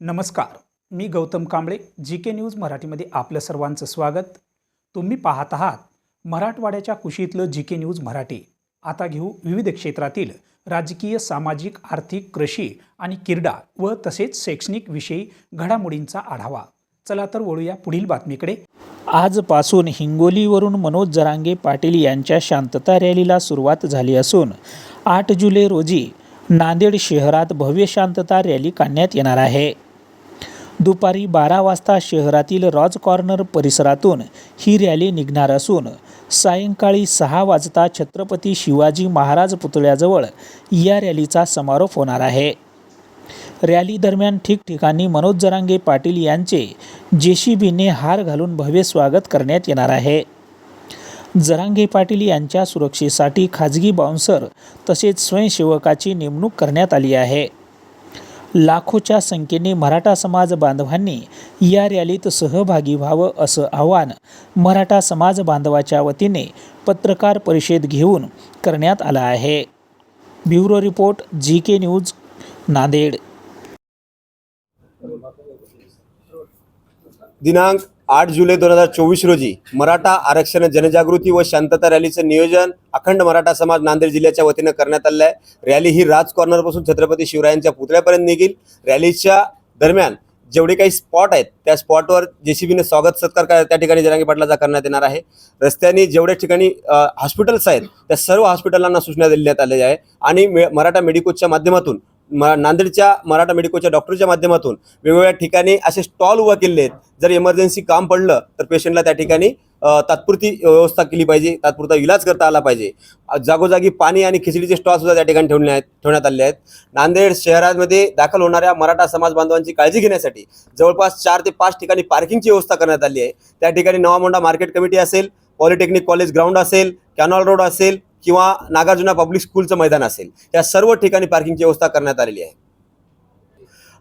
नमस्कार मी Gautam Kamble G K news मराठीमध्ये आपलं सर्वांचं स्वागत. तुम्ही पाहत आहात मराठवाड्याच्या कुशीतलं जी के न्यूज मराठी. आता घेऊ विविध क्षेत्रातील राजकीय सामाजिक आर्थिक कृषी आणि किरडा व तसेच शैक्षणिक विषयी घडामोडींचा आढावा. चला तर वळूया पुढील बातमीकडे. आजपासून हिंगोलीवरून मनोज जरांगे पाटील यांच्या शांतता रॅलीला सुरुवात झाली असून आठ जुलै रोजी नांदेड शहरात भव्य शांतता रॅली काढण्यात येणार आहे. दुपारी बारा वाजता शहरातील रॉज कॉर्नर परिसरातून ही रॅली निघणार असून सायंकाळी सहा वाजता छत्रपती शिवाजी महाराज पुतळ्याजवळ या रॅलीचा समारोप होणार आहे. रॅली दरम्यान ठिकठिकाणी मनोज जरांगे पाटील यांचे जेसीबीने हार घालून भव्य स्वागत करण्यात येणार आहे. जरांगे पाटील यांच्या सुरक्षेसाठी खाजगी बाउन्सर तसेच स्वयंसेवकाची नेमणूक करण्यात आली आहे. लाखोच्या संख्येने मराठा समाज बांधवांनी या रॅलीत सहभागी व्हावं असं आवाहन मराठा समाज बांधवाच्या वतीने पत्रकार परिषद घेऊन करण्यात आलं आहे. Bureau report G K news Nanded. दिनांक आठ जुलै दोन हजार चोवीस रोजी मराठा आरक्षण जनजागृती व शांतता रॅलीचं नियोजन अखंड मराठा समाज नांदेड जिल्ह्याच्या वतीनं करण्यात आलं आहे रॅली ही राज कॉर्नरपासून छत्रपती शिवरायांच्या पुतळ्यापर्यंत निघेल. रॅलीच्या दरम्यान जेवढे काही स्पॉट आहेत त्या स्पॉटवर जेसीबीने स्वागत सत्कार काय- त्या ठिकाणी जरांगी पाटलाचा करण्यात येणार आहे. रस्त्याने जेवढ्या ठिकाणी हॉस्पिटल्स आहेत त्या सर्व हॉस्पिटलांना सूचना देण्यात आलेल्या आहे आणि मे मराठा मेडिकोच्या माध्यमातून म नांदेडच्या मराठा मेडिकोच्या डॉक्टरच्या माध्यमातून वेगवेगळ्या ठिकाणी असे स्टॉल उभा केले आहेत. जर इमर्जन्सी काम पडलं तर पेशंटला त्या ठिकाणी तात्पुरती व्यवस्था केली पाहिजे तात्पुरता इलाज करता आला पाहिजे. जागोजागी पाणी आणि खिचडीचे स्टॉल सुद्धा त्या ठिकाणी ठेवले आहेत ठेवण्यात आले आहेत. नांदेड शहरामध्ये दाखल होणाऱ्या मराठा समाज बांधवांची काळजी घेण्यासाठी जवळपास चार ते पाच ठिकाणी पार्किंगची व्यवस्था करण्यात आली आहे. त्या ठिकाणी नवामोंडा मार्केट कमिटी असेल पॉलिटेक्निक कॉलेज ग्राउंड असेल कॅनॉल रोड असेल किंवा नागार्जुना पब्लिक स्कूलचं मैदान असेल या सर्व ठिकाणी पार्किंगची व्यवस्था करण्यात आलेली आहे.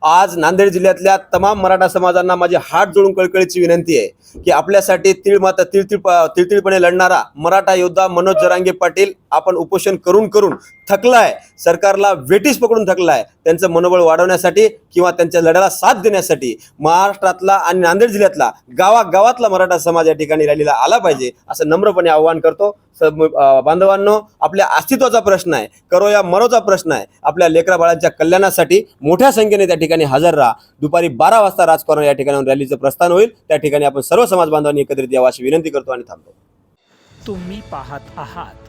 आज नांदेड जिल्ह्यातल्या तमाम मराठा समाजांना माझी हात जोडून कळकळीची विनंती आहे की आपल्यासाठी तीळ माता तिळतिळ तिळतिळपणे लढणारा मराठा योद्धा मनोज जरांगे पाटील आपण उपोषण करून करून थकलाय. सरकारला वेटीस पकडून थकलाय. त्यांचं मनोबळ वाढवण्यासाठी किंवा त्यांच्या लढ्याला साथ देण्यासाठी महाराष्ट्रातला आणि नांदेड जिल्ह्यातला गावागावातला मराठा समाज या ठिकाणी रॅलीला आला पाहिजे असं नम्रपणे आवाहन करतो. बांधवांनो आपल्या अस्तित्वाचा प्रश्न आहे. करो या मरोचा प्रश्न आहे. आपल्या लेकरा बाळांच्या कल्याणासाठी मोठ्या संख्येने त्या ठिकाणी हजर राहा. दुपारी बारा वाजता राजकारण या ठिकाणी रॅलीचं प्रस्थान होईल. त्या ठिकाणी आपण सर्व समाज बांधवांनी एकत्रित यावं अशी विनंती करतो आणि थांबतो. तुम्ही पाहत आहात